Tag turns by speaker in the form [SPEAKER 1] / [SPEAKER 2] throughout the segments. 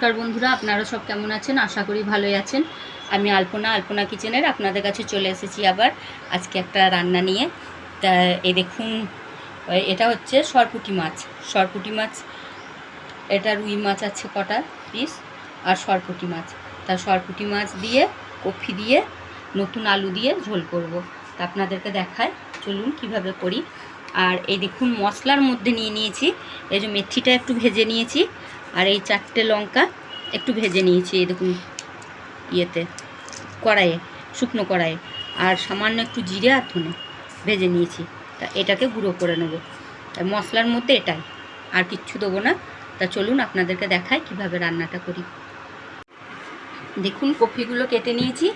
[SPEAKER 1] নমস্কার বন্ধুরা, আপনারা সব কেমন আছেন? আশা করি ভালোই আছেন। আমি আলপনা আলপনা কিচেনের আপনাদের কাছে চলে এসেছি আবার আজকে একটা রান্না নিয়ে। তা এই দেখুন, এটা হচ্ছে সরপুটি মাছ। সরপুটি মাছ, এটা রুই মাছ আছে কটা পিস আর সরপুটি মাছ। তা সরপুটি মাছ দিয়ে, কফি দিয়ে, নতুন আলু দিয়ে ঝোল করব। তা আপনাদেরকে দেখায় চলুন কীভাবে করি। আর এই দেখুন, মশলার মধ্যে নিয়ে নিয়েছি। এই যে মেথিটা একটু ভেজে নিয়েছি। আর এই চারটে লঙ্কা একটু ভেজে নিয়েছি দেখুন ইয়েতে, কড়াইয়ে, শুকনো কড়াইয়ে। আর সামান্য একটু জিরে আর ধনে ভেজে নিয়েছি। তা এটাকে গুঁড়ো করে নেব। তা মশলার মধ্যে এটাই। আর কিচ্ছু দেবো না। তা চলুন আপনাদেরকে দেখাই কীভাবে রান্নাটা করি। দেখুন কপিগুলো কেটে নিয়েছি।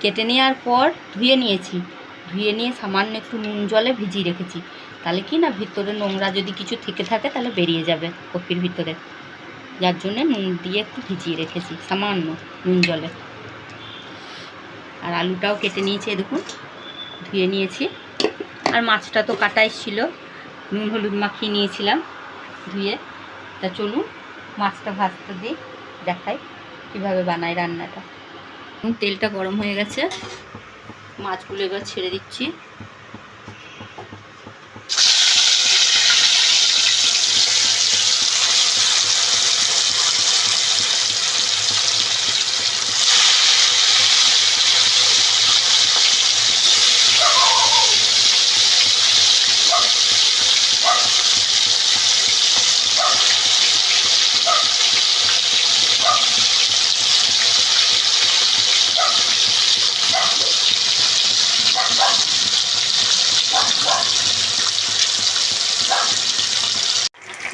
[SPEAKER 1] কেটে নেওয়ার পর ধুয়ে নিয়েছি। ধুয়ে নিয়ে সামান্য একটু নুন জলে ভিজিয়ে রেখেছি। তাহলে কি না ভিতরে নোংরা যদি কিছু থেকে থাকে তাহলে বেরিয়ে যাবে কপির ভিতরে। যার জন্যে নুন দিয়ে একটু ভিজিয়ে রেখেছি, সামান্য নুন জলে। আর আলুটাও কেটে নিয়েছি দেখুন, ধুয়ে নিয়েছি। আর মাছটা তো কাটাই ছিল নুন হলুদ মাখিয়ে নিয়েছিলাম ধুয়ে। তা চলুন, মাছটা ভাজতে দিই, দেখাই কীভাবে বানাই রান্নাটা। তেলটা গরম হয়ে গেছে, মাছগুলো এবার ছেড়ে দিচ্ছি।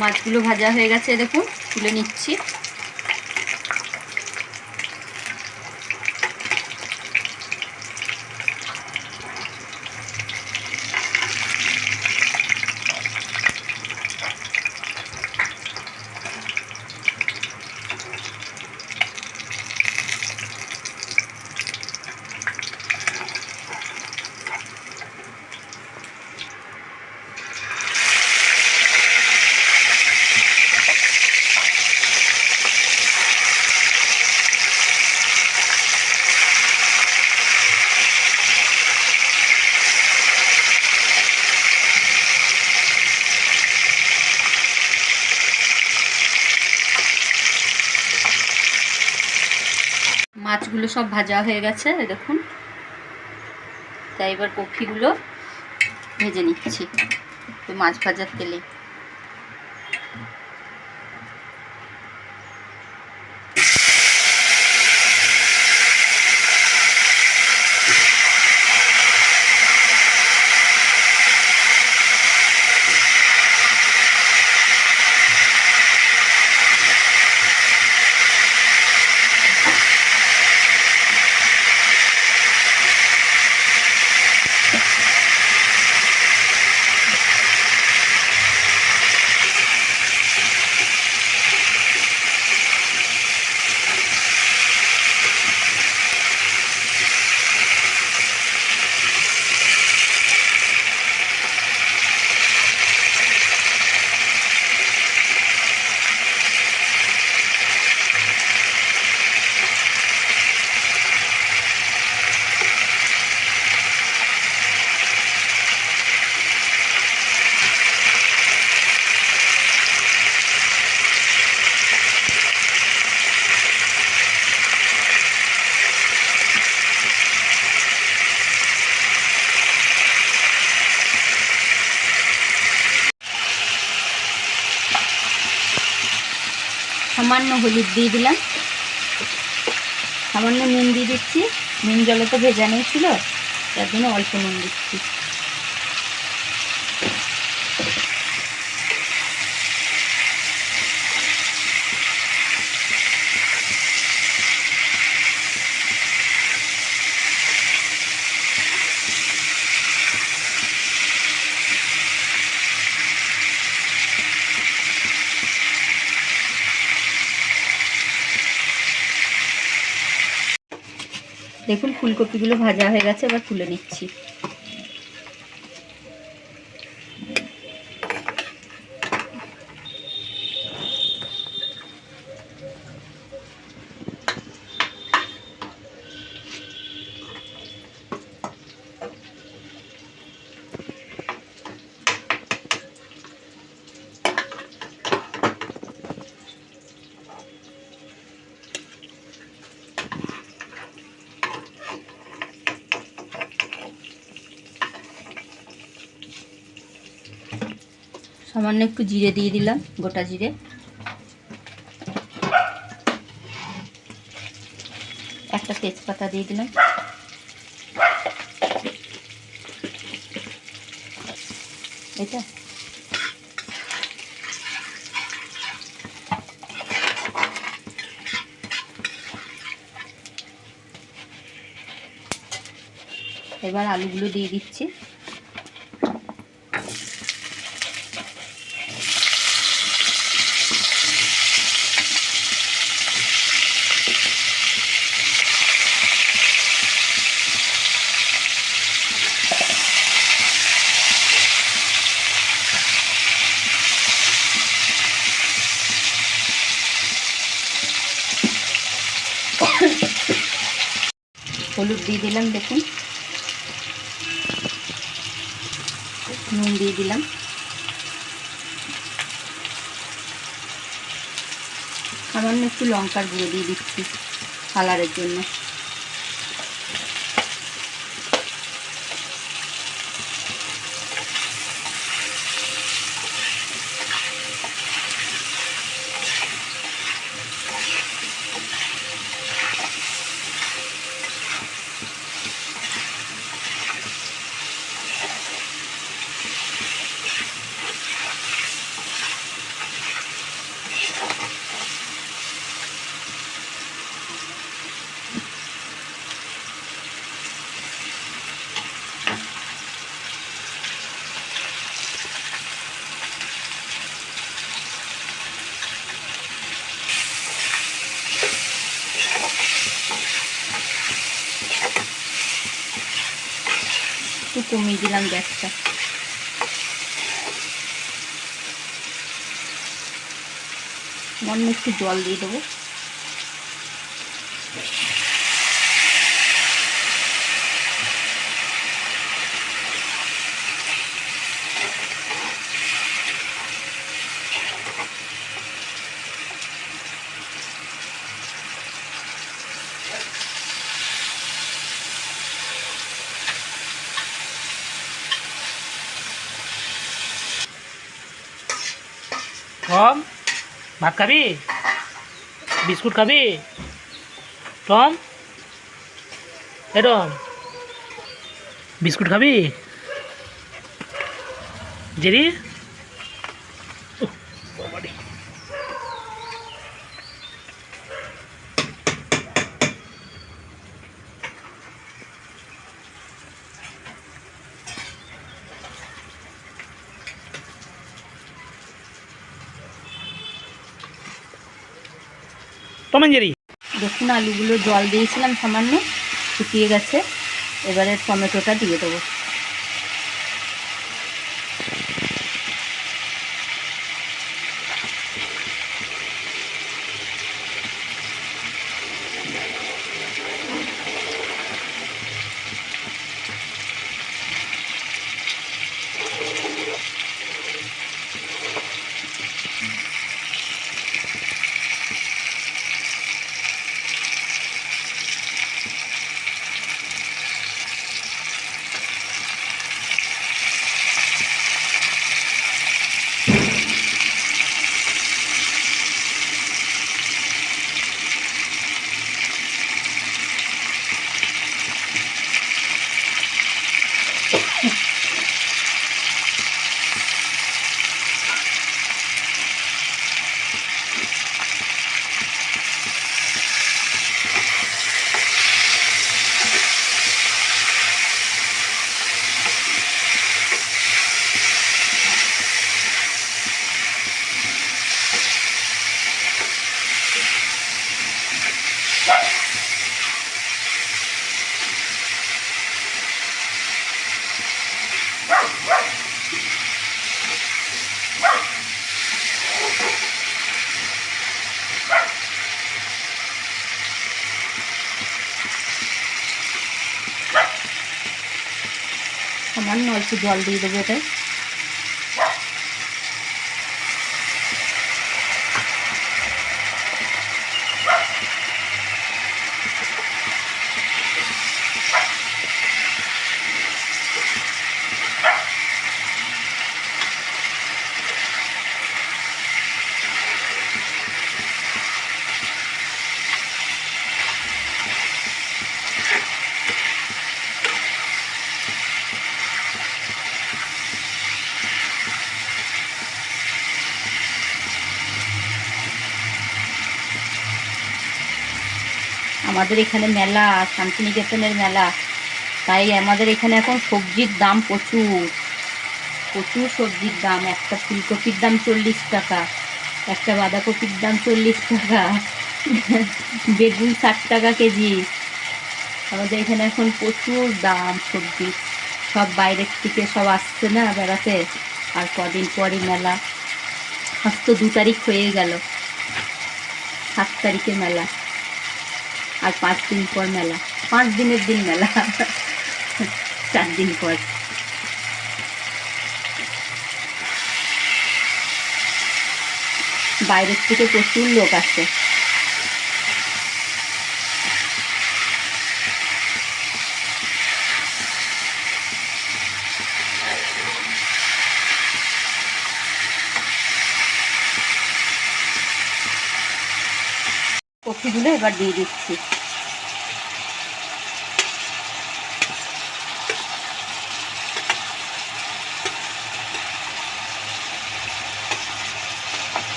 [SPEAKER 1] মাছগুলো ভাজা হয়ে গেছে দেখুন তুলে নিচ্ছি। মাছগুলো সব ভাজা হয়ে গেছে দেখুন। তাই এবার কফিগুলো ভেজে নিচ্ছি মাছ ভাজার তেলে। সামান্য হলুদ দিয়ে দিলাম। সামান্য নুন দিয়ে দিচ্ছি। নুন জলে তো ভেজানোই ছিল, তার জন্য অল্প নুন দিচ্ছি দেখুন ফুলকপিগুলো ভাজা হয়ে গেছে এবার তুলে নিচ্ছি। সামান্য একটু জিরে দিয়ে দিলাম, গোটা জিরে। একটা তেজপাতা দিয়ে দিলাম। এটা এবার আলুগুলো দিয়ে দিচ্ছি। হলুদ দিয়ে দিলাম, দেখুন। নুন দিয়ে দিলাম। সামান্য একটু লঙ্কার গুঁড়ো দিয়ে দিচ্ছি কালারের জন্য। কমিয়ে দিলাম গ্যাসটা মনে একটু জল দিয়ে দেবো।
[SPEAKER 2] টম ভাত খাবি? বিস্কুট খাবি? টম এ টম বিস্কুট খাবি? জেরি? টম অ্যান্ড
[SPEAKER 1] দেখুন আলুগুলো জল দিয়েছিলাম সামান্য শুকিয়ে গেছে। এবারে টমেটোটা দিয়ে দেবো। সামান্য অল্প জল দিয়ে দেবো এটায় আমাদের এখানে মেলা, শান্তিনিকেতনের মেলা। তাই আমাদের এখানে এখন সবজির দাম প্রচুর। প্রচুর সবজির দাম। একটা ফুলকপির দাম চল্লিশ টাকা, একটা বাঁধাকপির দাম চল্লিশ টাকা, বেগুন ষাট টাকা কেজি। আমাদের এখানে এখন প্রচুর দাম সবজি। সব বাইরের থেকে সব আসছে না বেড়াতে। আর কদিন পরই মেলা। আজ তো দু তারিখ হয়ে গেল। সাত তারিখে মেলা। আর পাঁচ দিন পর মেলা। পাঁচ দিনের দিন মেলা। চার দিন পর। বাইরের থেকে প্রচুর লোক আসে কফিগুলো এবার দিয়ে দিচ্ছি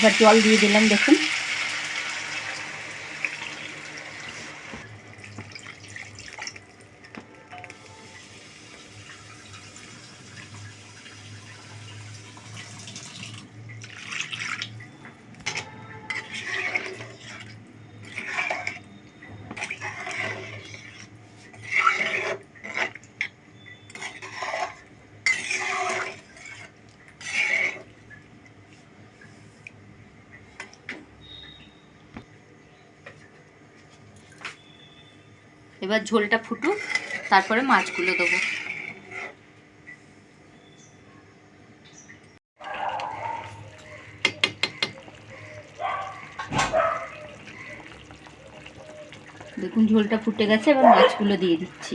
[SPEAKER 1] এবার জল দিয়ে দিলাম দেখুন। এবার ঝোলটা ফুটুক তারপরে মাছগুলো দেবো। দেখুন ঝোলটা ফুটে গেছে এবার মাছগুলো দিয়ে দিচ্ছি।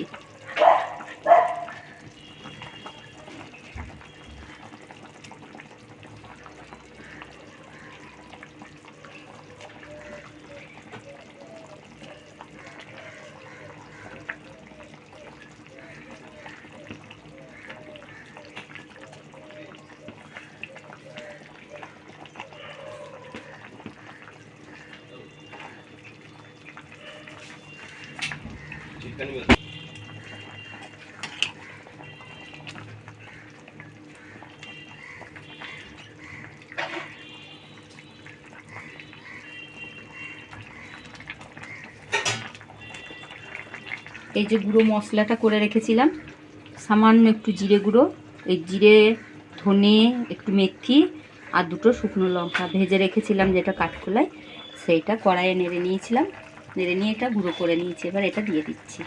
[SPEAKER 1] এই যে গুঁড়ো মশলাটা করে রেখেছিলাম, সামান্য একটু জিরে গুঁড়ো, এই জিরে, ধনে, একটু মেথি আর দুটো শুকনো লঙ্কা ভেজে রেখেছিলাম যেটা কাঠখোলায় সেইটা কড়াইয়ে নেড়ে নিয়েছিলাম। নেড়ে নিয়ে এটা গুঁড়ো করে নিয়েছি, এবার এটা দিয়ে দিচ্ছি।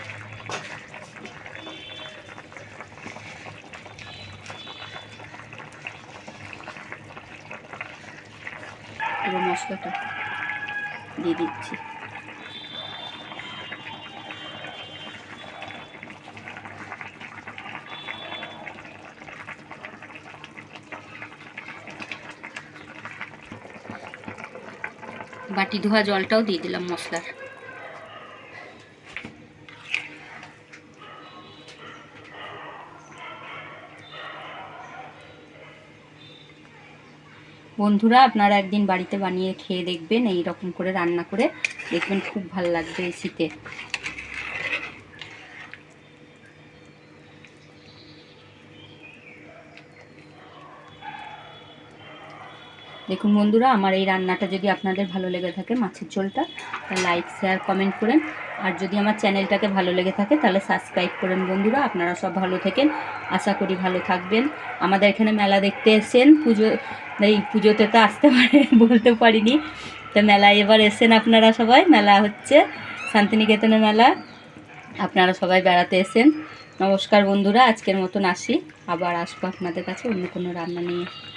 [SPEAKER 1] পুরো মশলাটা দিয়ে দিচ্ছি। বাটি ধোয়া জলটাও দিয়ে দিলাম মশলার। বন্ধুরা, আপনারা একদিন বাড়িতে বানিয়ে খেয়ে দেখবেন এই রকম করে রান্না করে দেখবেন, খুব ভালো লাগবে এই শীতে। দেখুন বন্ধুরা, আমার এই রান্নাটা যদি আপনাদের ভালো লেগে থাকে মাছের ঝোলটা লাইক শেয়ার কমেন্ট করেন। আর যদি আমার চ্যানেলটাকে ভালো লেগে থাকে, তাহলে সাবস্ক্রাইব করেন বন্ধুরা। আপনারা সব ভালো থাকেন, আশা করি ভালো থাকবেন। আমাদের এখানে মেলা দেখতে এসেছেন, পুজো, এই পুজোতে তো আসতে পারে, বলতে পারিনি। তো মেলায় এবার এসেছেন আপনারা সবাই, মেলা হচ্ছে শান্তিনিকেতনের মেলা। আপনারা সবাই বেড়াতে এসেন নমস্কার বন্ধুরা, আজকের মতন আসি। আবার আসব আপনাদের কাছে অন্য কোনো রান্না নিয়ে।